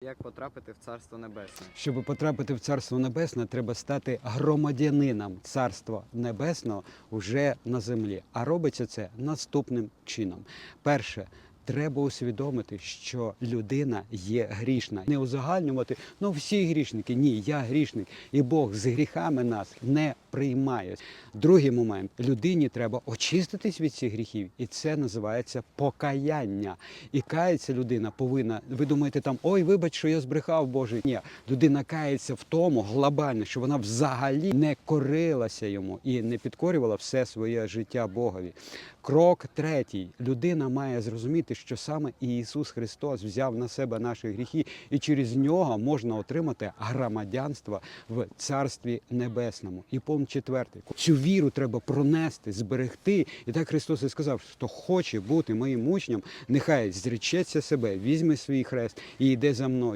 Як потрапити в Царство Небесне? Щоб потрапити в Царство Небесне, треба стати громадянином Царства Небесного вже на землі. А робиться це наступним чином. Перше. Треба усвідомити, що людина є грішна. Не узагальнювати, ну всі грішники. Ні, я грішник. І Бог з гріхами нас не приймає. Другий момент людині треба очиститись від цих гріхів, і це називається покаяння. І кається людина повинна. Ви думаєте, там ой, вибач, що я збрехав Боже. Ні, людина кається в тому глобально, що вона взагалі не корилася йому і не підкорювала все своє життя Богові. Крок третій: людина має зрозуміти, що саме Ісус Христос взяв на себе наші гріхи, і через нього можна отримати громадянство в Царстві Небесному. І пункт четвертий. Цю віру треба пронести, зберегти. І так Христос і сказав, хто хоче бути моїм учням, нехай зречеться себе, візьме свій хрест і йде за мною.